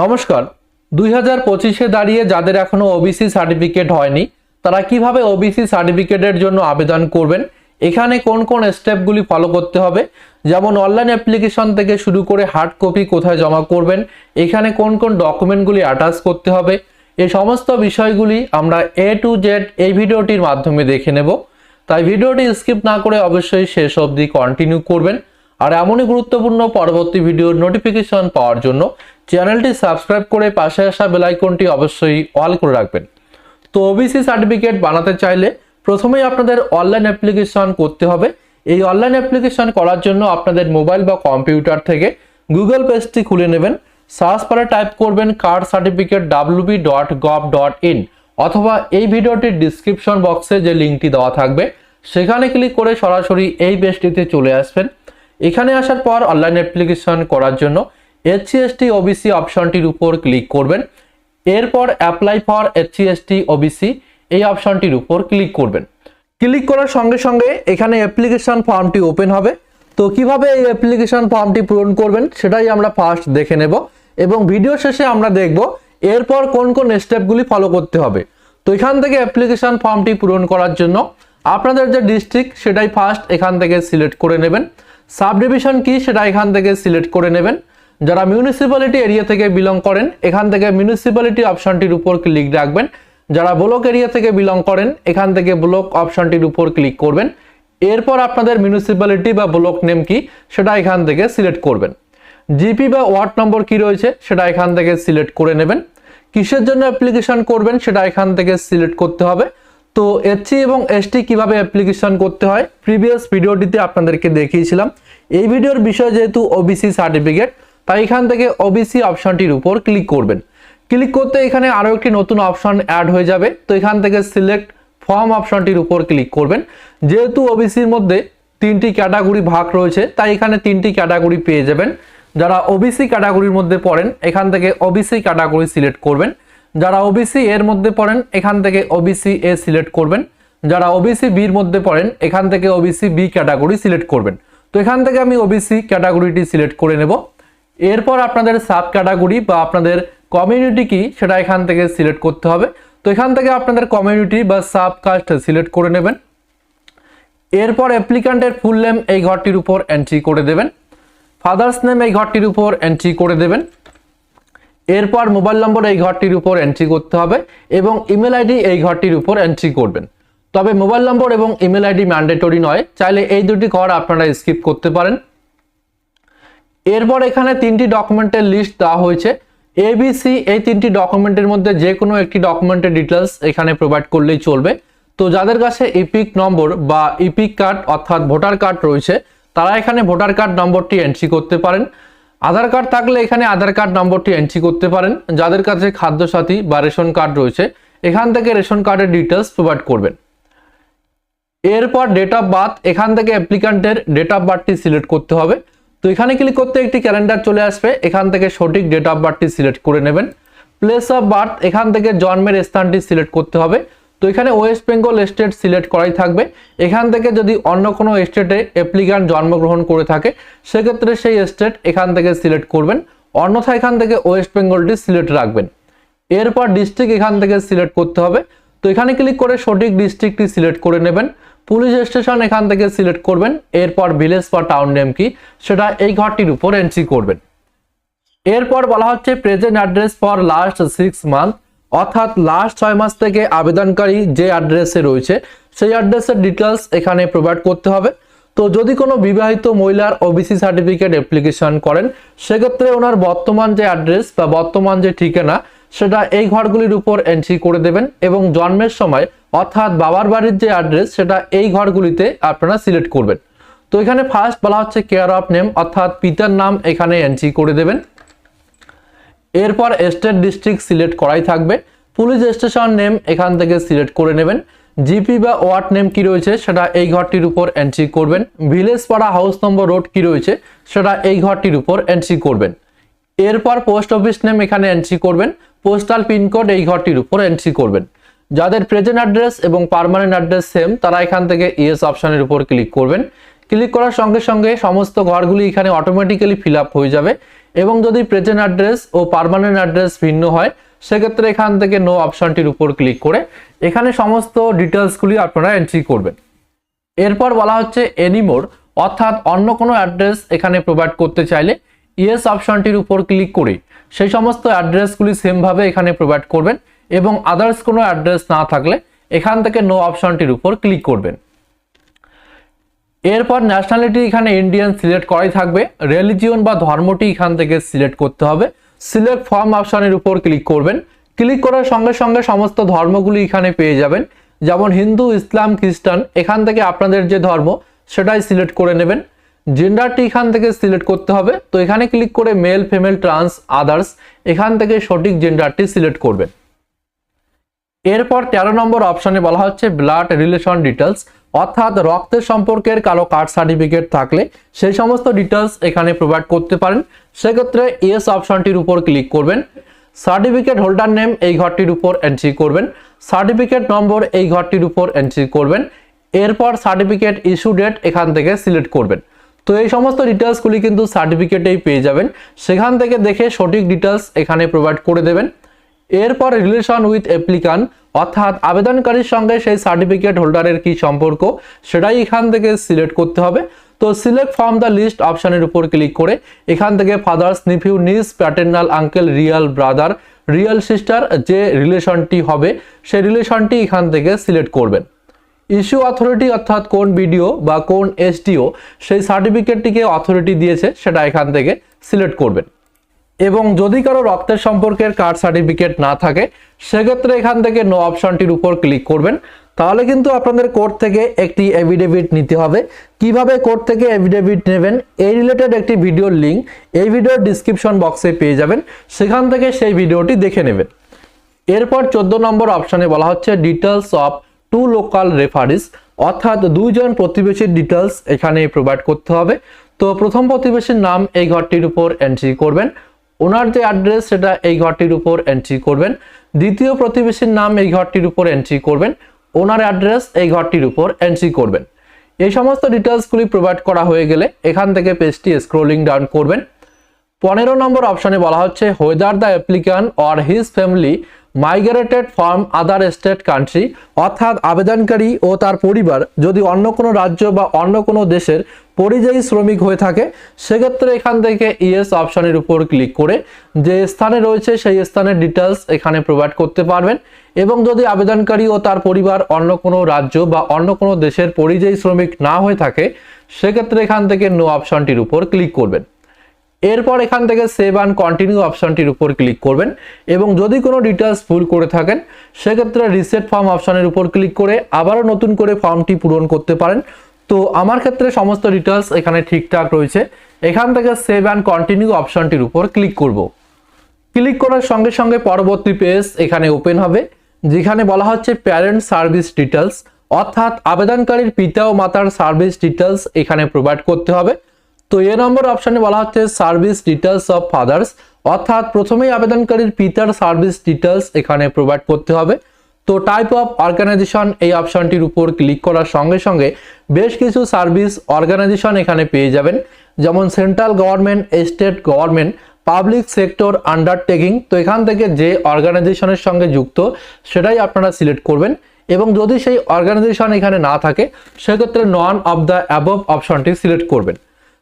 নমস্কার। দুই হাজার পঁচিশে দাঁড়িয়ে যাদের এখনও ওবিসি সার্টিফিকেট হয়নি, তারা কীভাবে ওবিসি সার্টিফিকেটের জন্য আবেদন করবেন? এখানে কোন কোন স্টেপগুলি ফলো করতে হবে? যেমন অনলাইন অ্যাপ্লিকেশন থেকে শুরু করে হার্ড কপি কোথায় জমা করবেন? এখানে কোন কোন ডকুমেন্টগুলি অ্যাটাচ করতে হবে? এই সমস্ত বিষয়গুলি আমরা এ টু জেড এই ভিডিওটির মাধ্যমে দেখে নেব। তাই ভিডিওটি স্কিপ না করে অবশ্যই শেষ অবধি কন্টিনিউ করবেন। আর এমনই গুরুত্বপূর্ণ পরবর্তী ভিডিওর নোটিফিকেশন পাওয়ার জন্য চ্যানেলটি সাবস্ক্রাইব করে পাশে আসা বেল আইকনটি অবশ্যই অল করে রাখবেন। তো ওবিসি সার্টিফিকেট বানাতে চাইলে প্রথমেই আপনাদের অনলাইন অ্যাপ্লিকেশন করতে হবে। এই অনলাইন অ্যাপ্লিকেশন করার জন্য আপনাদের মোবাইল বা কম্পিউটার থেকে গুগল পেজটি খুলে নেবেন। সার্চ করে টাইপ করবেন card certificate WB dot gov dot in অথবা এই ভিডিওটির ডিসক্রিপশন বক্সে যে লিঙ্কটি দেওয়া থাকবে, সেখানে ক্লিক করে সরাসরি এই পেজটিতে চলে আসবেন। এখানে আসার পর অনলাইন অ্যাপ্লিকেশন করার জন্য এসসি এসটি ওবিসি অপশনটির উপর ক্লিক করবেন। এরপর apply for SC ST OBC এই অপশনটির উপর ক্লিক করবেন। ক্লিক করার সঙ্গে সঙ্গে এখানে অ্যাপ্লিকেশন ফর্মটি ওপেন হবে। তো কীভাবে এই অ্যাপ্লিকেশন ফর্মটি পূরণ করবেন সেটাই আমরা ফার্স্ট দেখে নেব এবং ভিডিও শেষে আমরা দেখব এরপর কোন কোন স্টেপগুলি ফলো করতে হবে। তো এখান থেকে অ্যাপ্লিকেশন ফর্মটি পূরণ করার জন্য আপনাদের যে ডিস্ট্রিক্ট সেটাই ফার্স্ট এখান থেকে সিলেক্ট করে নেবেন। সাব ডিভিশন কি সেটা এখান থেকে সিলেক্ট করে নেবেন। যারা মিউনিসিপ্যালিটি এরিয়া থেকে বিলং করেন, এখান থেকে মিউনিসিপ্যালিটি অপশনটির উপর ক্লিক রাখবেন। যারা ব্লক এরিয়া থেকে বিলং করেন, এখান থেকে ব্লক অপশনটির উপর ক্লিক করবেন। এরপর আপনাদের মিউনিসিপ্যালিটি বা ব্লক নেম কি, সেটা এখান থেকে সিলেক্ট করবেন। জিপি বা ওয়ার্ড নম্বর কি রয়েছে, সেটা এখান থেকে সিলেক্ট করে নেবেন। কিসের জন্য অ্যাপ্লিকেশন করবেন, সেটা এখান থেকে সিলেক্ট করতে হবে। তো এসসি এবং এসটি কীভাবে অ্যাপ্লিকেশন করতে হয় প্রিভিয়াস ভিডিওটিতে আপনাদেরকে দেখিয়েছিলাম। এই ভিডিওর বিষয় যেহেতু ওবিসি সার্টিফিকেট তাই এখান থেকে ওবিসি অপশনটির উপর ক্লিক করবেন। ক্লিক করতে এখানে আরও একটি নতুন অপশন অ্যাড হয়ে যাবে। তো এখান থেকে সিলেক্ট ফর্ম অপশনটির উপর ক্লিক করবেন। যেহেতু ওবিসির মধ্যে তিনটি ক্যাটাগরি ভাগ রয়েছে, তাই এখানে তিনটি ক্যাটাগরি পেয়ে যাবেন। যারা ওবিসি ক্যাটাগরির মধ্যে পড়েন, এখান থেকে ওবিসি ক্যাটাগরি সিলেক্ট করবেন। যারা ওবিসি এর মধ্যে পড়েন, এখান থেকে ওবিসি এ সিলেক্ট করবেন। যারা ওবিসি বির মধ্যে পড়েন, এখান থেকে ওবিসি বি ক্যাটাগরি সিলেক্ট করবেন। তো এখান থেকে আমি ওবিসি ক্যাটাগরিটি সিলেক্ট করে নেব। এরপর আপনাদের সাব ক্যাটাগরি বা আপনাদের কমিউনিটি কি সেটা এখান থেকে সিলেক্ট করতে হবে। তো এখান থেকে আপনাদের কমিউনিটি বা সাব কাস্ট সিলেক্ট করে নেবেন। এরপর অ্যাপ্লিক্যান্টের ফুল নেম এই ঘরটির উপর এন্ট্রি করে দেবেন। ফাদার্স নেম এই ঘরটির উপর এন্ট্রি করে দেবেন। এরপর মোবাইল নম্বর এই ঘরটির উপর এন্ট্রি করতে হবে এবং ইমেল আইডি এই ঘরটির উপর এন্ট্রি করবেন। তবে মোবাইল নম্বর এবং ইমেল আইডি ম্যান্ডেটরি নয়, চাইলে এই দুটি ঘর আপনারা স্কিপ করতে পারেন। এরপর এখানে তিনটি ডকুমেন্টের লিস্ট দেওয়া হয়েছে। এবিসি এই তিনটি ডকুমেন্টের মধ্যে যে কোনো একটি ডকুমেন্টের ডিটেলস এখানে প্রোভাইড করলেই চলবে। তো যাদের কাছে ইপিক নম্বর বা ইপিক কার্ড অর্থাৎ ভোটার কার্ড রয়েছে, তারা এখানে ভোটার কার্ড নম্বরটি এন্ট্রি করতে পারেন। আধার কার্ড থাকলে এখানে আধার কার্ড নম্বরটি এন্ট্রি করতে পারেন। যাদের কাছে খাদ্যসাথী বা রেশন কার্ড রয়েছে, এখান থেকে রেশন কার্ডের ডিটেলস প্রোভাইড করবেন। এরপর ডেট অফ বার্থ এখান থেকে অ্যাপ্লিকান্টের ডেট অফ বার্থটি সিলেক্ট করতে হবে। তো এখানে ক্লিক করতে একটি ক্যালেন্ডার চলে আসবে। এখান থেকে সঠিক ডেট অফ বার্থটি সিলেক্ট করে নেবেন। প্লেস অফ বার্থ এখান থেকে জন্মের স্থানটি সিলেক্ট করতে হবে। তো এখানে ওয়েস্ট বেঙ্গল স্টেট সিলেক্ট করাই থাকবে। এখান থেকে যদি অন্য কোনো স্টেটে অ্যাপ্লিক্যান্ট জন্মগ্রহণ করে থাকে, সেক্ষেত্রে সেই স্টেট এখান থেকে সিলেক্ট করবেন। অন্যথা এখান থেকে ওয়েস্ট বেঙ্গলটি সিলেক্ট রাখবেন। এরপর ডিস্ট্রিক্ট এখান থেকে সিলেক্ট করতে হবে। তো এখানে ক্লিক করে সঠিক ডিস্ট্রিক্টটি সিলেক্ট করে নেবেন। পুলিশ স্টেশন এখান থেকে সিলেক্ট করবেন। এরপর ভিলেজ বা টাউন নেম কি? সেটা এই ঘরটির উপর এন্ট্রি করবেন। এরপর বলা হচ্ছে present address for last six month অর্থাৎ লাস্ট ছয় মাস থেকে আবেদনকারী যে অ্যাড্রেসে রয়েছে, সেই অ্যাড্রেসের ডিটেলস এখানে প্রোভাইড করতে হবে। তো যদি কোনো বিবাহিত মহিলার ওবিসি সার্টিফিকেট অ্যাপ্লিকেশন করেন, সেক্ষেত্রে ওনার বর্তমান যে অ্যাড্রেস বা বর্তমান যে ঠিকানা, সেটা এই ঘরগুলির উপর এন্ট্রি করে দেবেন এবং জন্মের সময় অর্থাৎ বাবার বাড়ির যে অ্যাড্রেস সেটা এই ঘরগুলিতে আপনারা সিলেক্ট করবেন। তো এখানে ফার্স্ট বলা হচ্ছে কেয়ার অফ নেম অর্থাৎ পিতার নাম এখানে এন্ট্রি করে দেবেন। এরপর স্টেট ডিস্ট্রিক্ট সিলেক্ট করাই থাকবে। পুলিশ স্টেশন নেম এখান থেকে সিলেক্ট করে নেবেন। জিপি বা ওয়ার্ড নেম কি রয়েছে, সেটা এই ঘরটির উপর এন্ট্রি করবেন। ভিলেজ পাড়া হাউস নম্বর রোড কি রয়েছে, সেটা এই ঘরটির উপর এন্ট্রি করবেন। এরপর পোস্ট অফিস নেম এখানে এন্ট্রি করবেন। পোস্টাল পিনকোড এই ঘরটির উপর এন্ট্রি করবেন। যাদের প্রেজেন্ট অ্যাড্রেস এবং পার্মানেন্ট অ্যাড্রেস সেম তারা এখান থেকে ইএস অপশানের উপর ক্লিক করবেন। ক্লিক করার সঙ্গে সঙ্গে সমস্ত ঘরগুলি এখানে অটোমেটিক্যালি ফিল হয়ে যাবে এবং যদি প্রেজেন্ট অ্যাড্রেস ও পার্মানেন্ট অ্যাড্রেস ভিন্ন হয়, সেক্ষেত্রে এখান থেকে নো অপশানটির উপর ক্লিক করে এখানে সমস্ত ডিটেলসগুলি আপনারা এন্ট্রি করবেন। এরপর বলা হচ্ছে এনিমোর অর্থাৎ অন্য কোনো অ্যাড্রেস এখানে প্রোভাইড করতে চাইলে ইয়েস অপশানটির উপর ক্লিক করে সেই সমস্ত অ্যাড্রেসগুলি সেমভাবে এখানে প্রোভাইড করবেন। এবং আদার্স কোনো অ্যাড্রেস না থাকলে এখান থেকে নো অপশনটির উপর ক্লিক করবেন। এরপর ন্যাশনালিটি এখানে ইন্ডিয়ান সিলেক্ট করাই থাকবে। রিলিজিয়ন বা ধর্মটি এখান থেকে সিলেক্ট করতে হবে। সিলেক্ট ফর্ম অপশনের উপর ক্লিক করবেন। ক্লিক করার সঙ্গে সঙ্গে সমস্ত ধর্মগুলি এখানে পেয়ে যাবেন। যেমন হিন্দু, ইসলাম, খ্রিস্টান, এখান থেকে আপনাদের যে ধর্ম সেটাই সিলেক্ট করে নেবেন। জেন্ডারটি এখান থেকে সিলেক্ট করতে হবে। তো এখানে ক্লিক করে মেল ফিমেল ট্রান্স আদার্স এখান থেকে সঠিক জেন্ডারটি সিলেক্ট করবেন। এরপর তেরো নম্বর অপশনে বলা হচ্ছে ব্লাড রিলেশন ডিটেলস অর্থাৎ রক্তের সম্পর্কের কালো কার্ড সার্টিফিকেট থাকলে সেই সমস্ত ডিটেলস এখানে প্রোভাইড করতে পারেন। সেক্ষেত্রে ইয়েস অপশনটির উপর ক্লিক করবেন। সার্টিফিকেট হোল্ডার নেম এই ঘরটির উপর এন্ট্রি করবেন। সার্টিফিকেট নম্বর এই ঘরটির উপর এন্ট্রি করবেন। এরপর সার্টিফিকেট ইস্যু ডেট এখান থেকে সিলেক্ট করবেন। তো এই সমস্ত ডিটেলসগুলি কিন্তু সার্টিফিকেটেই পেয়ে যাবেন। সেখান থেকে দেখে সঠিক ডিটেলস এখানে প্রোভাইড করে দেবেন। এরপর রিলেশন উইথ অ্যাপ্লিকান অর্থাৎ আবেদনকারীর সঙ্গে সেই সার্টিফিকেট হোল্ডারের কি সম্পর্ক, সেটাই এখান থেকে সিলেক্ট করতে হবে। তো সিলেক্ট ফ্রম দ্য লিস্ট অপশানের উপর ক্লিক করে এখান থেকে father's nephew niece paternal uncle real brother real sister যে রিলেশনটি হবে, সেই রিলেশনটি এখান থেকে সিলেক্ট করবেন। ইস্যু অথরিটি অর্থাৎ কোন বিডিও বা কোন এসডিও সেই সার্টিফিকেটটিকে অথরিটি দিয়েছে, সেটা এখান থেকে সিলেক্ট করবেন। এবং যদি কারও রক্তের সম্পর্কের কার্ড সার্টিফিকেট না থাকে, সেক্ষেত্রে এখান থেকে নো অপশনটির উপর ক্লিক করবেন। তাহলে কিন্তু আপনাদের কোর্ট থেকে একটি এভিডেভিট নিতে হবে। কীভাবে কোর্ট থেকে এভিডেভিট নেবেন, এই রিলেটেড একটি ভিডিওর লিঙ্ক এই ভিডিওর ডিসক্রিপশন বক্সে পেয়ে যাবেন। সেখান থেকে সেই ভিডিওটি দেখে নেবেন। এরপর চোদ্দ নম্বর অপশানে বলা হচ্ছে details of two local referees অর্থাৎ দুইজন প্রতিবেশীর ডিটেলস এখানে প্রোভাইড করতে হবে। তো প্রথম প্রতিবেশীর নাম এই ঘরটির উপর এন্ট্রি করবেন। ওনার যে অ্যাড্রেস, সেটা এই ঘরটির উপর এন্ট্রি করবেন। দ্বিতীয় প্রতিবেশীর নাম এই ঘরটির উপর এন্ট্রি করবেন। ওনার অ্যাড্রেস এই ঘরটির উপর এন্ট্রি করবেন। এই সমস্ত ডিটেলসগুলি প্রোভাইড করা হয়ে গেলে এখান থেকে পেজটি স্ক্রোলিং ডাউন করবেন। পনেরো নম্বর অপশানে বলা হচ্ছে whether the applicant or his family migrated from other state country অর্থাৎ আবেদনকারী ও তার পরিবার যদি অন্য কোনো রাজ্য বা অন্য কোনো দেশের পরিযায়ী শ্রমিক হয়ে থাকে, সেক্ষেত্রে এখান থেকে ইএস অপশনের উপর ক্লিক করে যে স্থানে রয়েছে সেই স্থানের ডিটেলস এখানে প্রোভাইড করতে পারবেন। এবং যদি আবেদনকারী ও তার পরিবার অন্য কোনো রাজ্য বা অন্য কোনো দেশের পরিযায়ী শ্রমিক না হয়ে থাকে, সেক্ষেত্রে এখান থেকে নো অপশনটির উপর ক্লিক করবেন। এরপর এখান থেকে সেভ অ্যান্ড কন্টিনিউ অপশনটির উপর ক্লিক করবেন এবং যদি কোনো ডিটেলস ভুল করে থাকেন, সেক্ষেত্রে রিসেট ফর্ম অপশনের উপর ক্লিক করে আবারও নতুন করে ফর্মটি পূরণ করতে পারেন। তো আমার ক্ষেত্রে সমস্ত ডিটেলস এখানে ঠিকঠাক রয়েছে। এখান থেকে সেভ অ্যান্ড কন্টিনিউ অপশনটির উপর ক্লিক করব। ক্লিক করার সঙ্গে সঙ্গে পরবর্তী পেজ এখানে ওপেন হবে, যেখানে বলা হচ্ছে প্যারেন্ট সার্ভিস ডিটেলস অর্থাৎ আবেদনকারীর পিতা ও মাতার সার্ভিস ডিটেলস এখানে প্রোভাইড করতে হবে। তো এ নম্বর অপশানে বলা হচ্ছে সার্ভিস ডিটেলস অফ ফাদার্স অর্থাৎ প্রথমেই আবেদনকারীর পিতার সার্ভিস ডিটেলস এখানে প্রোভাইড করতে হবে। তো টাইপ অফ অর্গানাইজেশন এই অপশনটির উপর ক্লিক করার সঙ্গে সঙ্গে বেশ কিছু সার্ভিস অর্গানাইজেশন এখানে পেয়ে যাবেন। যেমন central government state government public sector undertaking তো এখান থেকে যে অর্গানাইজেশনের সঙ্গে যুক্ত, সেটাই আপনারা সিলেক্ট করবেন। এবং যদি সেই অর্গানাইজেশন এখানে না থাকে, সেক্ষেত্রে নন অফ দ্য অ্যাবভ অপশনটি সিলেক্ট করবেন।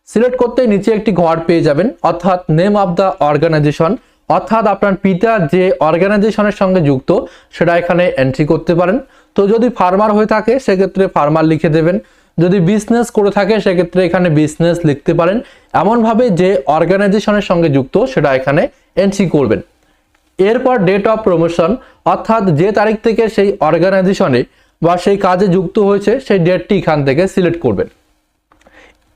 সিলেক্ট করতেই নিচে একটি ঘর পেয়ে যাবেন, অর্থাৎ নেম অফ দ্য অর্গানাইজেশন অর্থাৎ আপনার পিতা যে অর্গানাইজেশনের সঙ্গে যুক্ত, সেটা এখানে এন্ট্রি করতে পারেন। তো যদি ফার্মার হয়ে থাকে, সেক্ষেত্রে ফার্মার লিখে দেবেন। যদি বিজনেস করে থাকে, সেক্ষেত্রে এখানে বিজনেস লিখতে পারেন। এমনভাবে যে অর্গানাইজেশনের সঙ্গে যুক্ত, সেটা এখানে এন্ট্রি করবেন। এরপর ডেট অফ প্রমোশন অর্থাৎ যে তারিখ থেকে সেই অর্গানাইজেশনে বা সেই কাজে যুক্ত হয়েছে, সেই ডেটটি এখান থেকে সিলেক্ট করবেন।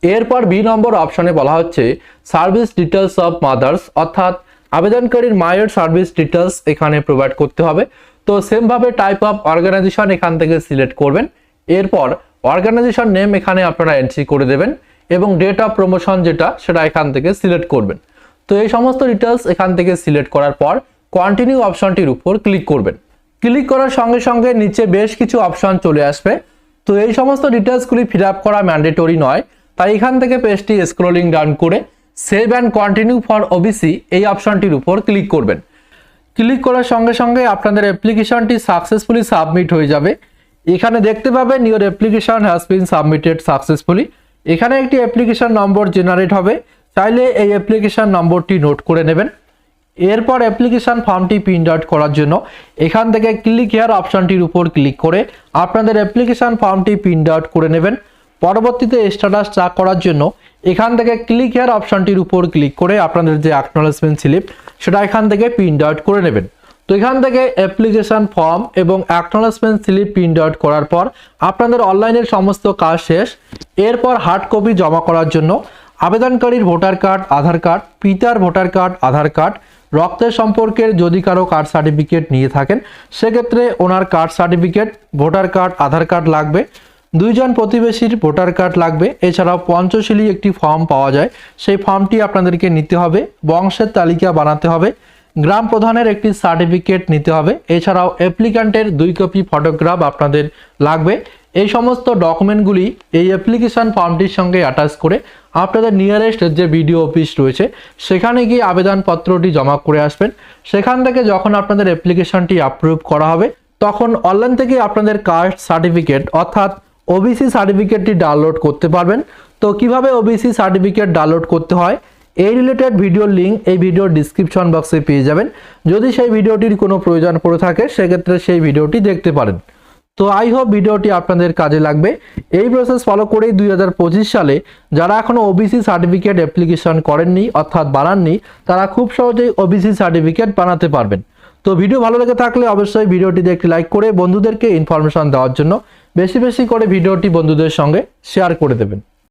এরপর বি নম্বর অপশনে বলা হচ্ছে সার্ভিস ডিটেলস অফ মাদার্স অর্থাৎ আবেদনকারীর মায়ের সার্ভিস ডিটেলস এখানে প্রোভাইড করতে হবে। তো সেমভাবে টাইপ অফ অর্গানাইজেশন এখান থেকে সিলেক্ট করবেন। এরপর অর্গানাইজেশন নেম এখানে আপনারা এন্ট্রি করে দেবেন এবং ডেট অফ প্রমোশন যেটা, সেটা এখান থেকে সিলেক্ট করবেন। তো এই সমস্ত ডিটেলস এখান থেকে সিলেক্ট করার পর কন্টিনিউ অপশনটির উপর ক্লিক করবেন। ক্লিক করার সঙ্গে সঙ্গে নিচে বেশ কিছু অপশন চলে আসবে। তো এই সমস্ত ডিটেলসগুলি ফিল আপ করা ম্যান্ডেটরি নয়। তাই এখান থেকে পেজটি স্ক্রোলিং ডাউন করে save and continue for OBC এই অপশনটির উপর ক্লিক করবেন। ক্লিক করার সঙ্গে সঙ্গে আপনাদের অ্যাপ্লিকেশনটি সাকসেসফুলি সাবমিট হয়ে যাবে। এখানে দেখতে পাবেন your application has been submitted successfully এখানে একটি অ্যাপ্লিকেশন নম্বর জেনারেট হবে। চাইলে এই অ্যাপ্লিকেশন নম্বরটি নোট করে নেবেন। এরপর অ্যাপ্লিকেশন ফর্মটি প্রিন্ট আউট করার জন্য এখান থেকে ক্লিক হেয়ার অপশনটির উপর ক্লিক করে আপনাদের অ্যাপ্লিকেশন ফর্মটি প্রিন্ট আউট করে নেবেন। পরবর্তীতে স্ট্যাটাস ট্র্যাক করার জন্য এখান থেকে ক্লিক হেয়ার অপশনটির উপর ক্লিক করে আপনাদের যে অ্যাকনোলেজমেন্ট স্লিপ সেটা এখান থেকে প্রিন্ট আউট করে নেবেন। তো এখান থেকে অ্যাপ্লিকেশন ফর্ম এবং অ্যাকনোলেজমেন্ট স্লিপ প্রিন্ট আউট করার পর আপনাদের অনলাইনের সমস্ত কাজ শেষ। এরপর হার্ড কপি জমা করার জন্য আবেদনকারীর ভোটার কার্ড আধার কার্ড পিতার ভোটার কার্ড আধার কার্ড রক্তের সম্পর্কের যদি কারও কার্ড সার্টিফিকেট নিয়ে থাকেন, সেক্ষেত্রে ওনার card certificate voter card Aadhaar card লাগবে। দুইজন প্রতিবেশীর ভোটার কার্ড লাগবে। এছাড়াও পঞ্চশীলী একটি ফর্ম পাওয়া যায়। সেই ফর্মটি আপনাদেরকে নিতে হবে। বংশের তালিকা বানাতে হবে। গ্রাম প্রধানের একটি সার্টিফিকেট নিতে হবে। এছাড়াও অ্যাপ্লিক্যান্টের দুই কপি ফটোগ্রাফ আপনাদের লাগবে। এই সমস্ত ডকুমেন্টগুলি এই অ্যাপ্লিকেশন ফর্মটির সঙ্গে অ্যাটাচ করে আপনাদের নিয়ারেস্ট যে বিডিও অফিস রয়েছে, সেখানে গিয়ে আবেদনপত্রটি জমা করে আসবেন। সেখান থেকে যখন আপনাদের অ্যাপ্লিকেশনটি অ্যাপ্রুভ করা হবে, তখন অনলাইন থেকে আপনাদের কাস্ট সার্টিফিকেট অর্থাৎ ওবিসি সার্টিফিকেটটি ডাউনলোড করতে পারবেন। তো কীভাবে ওবিসি সার্টিফিকেট ডাউনলোড করতে হয়? এই রিলেটেড ভিডিওর লিঙ্ক এই ভিডিওর ডিসক্রিপশন বক্সে পেয়ে যাবেন। যদি সেই ভিডিওটির কোনো প্রয়োজন পড়ে থাকে, সেক্ষেত্রে সেই ভিডিওটি দেখতে পারেন। তো আই হোপ ভিডিওটি আপনাদের কাজে লাগবে। এই প্রসেস ফলো করেই দুই হাজার পঁচিশ সালে যারা এখনও ওবিসি সার্টিফিকেট অ্যাপ্লিকেশন করেননি অর্থাৎ বানাননি, তারা খুব সহজেই ওবিসি সার্টিফিকেট বানাতে পারবেন। তো ভিডিও ভালো লেগে থাকলে অবশ্যই ভিডিওটি একটি লাইক করে বন্ধুদেরকে ইনফরমেশন দেওয়ার জন্য বেশি বেশি করে ভিডিওটি বন্ধুদের সঙ্গে শেয়ার করে দেবেন।